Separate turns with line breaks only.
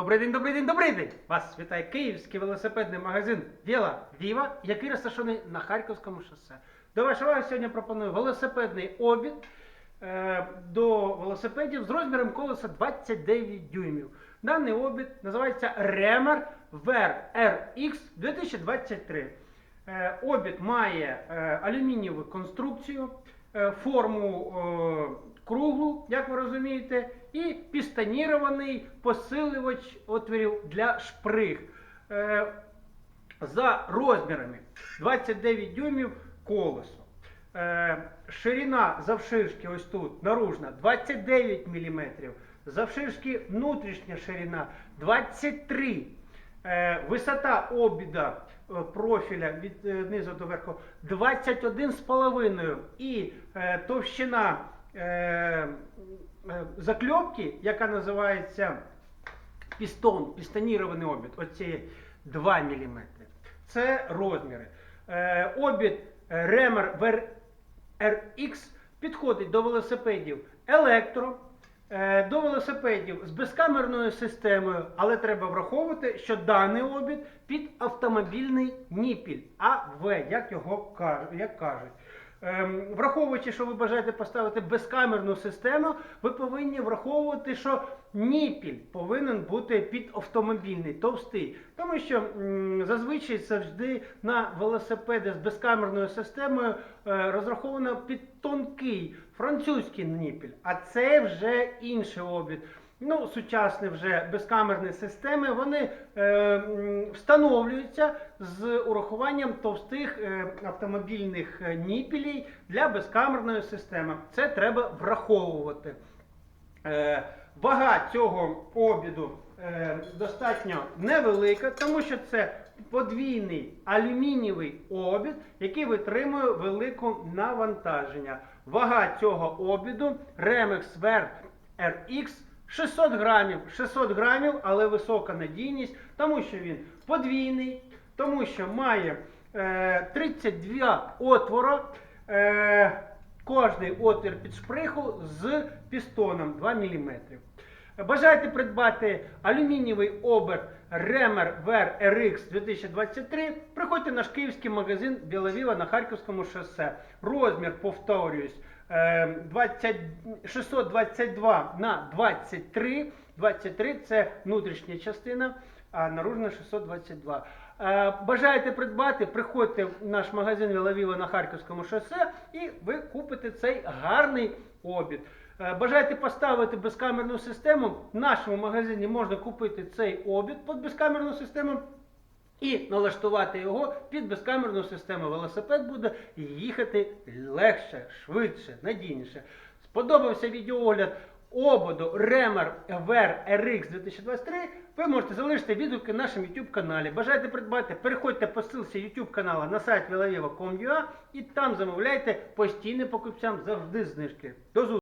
Добрий день, добрий день, добрий день! Вас вітає київський велосипедний магазин Віла Віва, який розташований на Харківському шосе. До вашої уваги сьогодні пропоную велосипедний обід е, до велосипедів з розміром колеса 29 дюймів. Даний обід називається Remer Ver RX 2023. Е, Обід має е, алюмінієву конструкцію, е, форму е, круглу, як ви розумієте, і пістанірований посилювач отворів для шприг. Е, За розмірами 29 дюймів колесо. Е, Ширина завширшки ось тут наружна 29 мм. Завширшки внутрішня ширина 23 Е, Висота обіда е, профіля від е, низу до верху 21,5 і е, товщина е, е, закльопки, яка називається пістон, пістонірований обід, оці 2 мм. Це розміри. Е, обід Remer RX підходить до велосипедів електро, до велосипедів з безкамерною системою, але треба враховувати, що даний обід під автомобільний ніпіль, АВ, як його кажуть. Ем, Враховуючи, що ви бажаєте поставити безкамерну систему, ви повинні враховувати, що ніпіль повинен бути під автомобільний, товстий. Тому що зазвичай завжди на велосипеди з безкамерною системою е, розраховано під тонкий французький ніпіль, а це вже інший обід. Ну, сучасні вже безкамерні системи, вони е, встановлюються з урахуванням товстих е, автомобільних е, ніпілей для безкамерної системи. Це треба враховувати. Е, вага цього обіду е, достатньо невелика, тому що це подвійний алюмінієвий обід, який витримує велике навантаження. Вага цього обіду Remex Ver RX 600 грамів, 600 грамів, але висока надійність, тому що він подвійний, тому що має е, 32 отвора. Е, Кожний отвір під шприху з пістоном 2 мм. Бажаєте придбати алюмінієвий обер Remer Ver RX 2023? Приходьте в наш київський магазин Біловіла на Харківському шосе. Розмір, повторююсь, е, 20, 622 на 23. 23 це внутрішня частина, а наружна 622. Е, Бажаєте придбати, приходьте в наш магазин Вілавіла на Харківському шосе і ви купите цей гарний обід. Е, Бажаєте поставити безкамерну систему, в нашому магазині можна купити цей обід під безкамерну систему. І налаштувати його під безкамерну систему. Велосипед буде їхати легше, швидше, надійніше. Сподобався відеоогляд ободу Remer Ver RX 2023. Ви можете залишити відгуки на нашому YouTube каналі. Бажаєте придбати, переходьте по ссылці YouTube каналу на сайт vilaviva.com.ua і там замовляйте постійним покупцям завжди знижки. До зустрічі!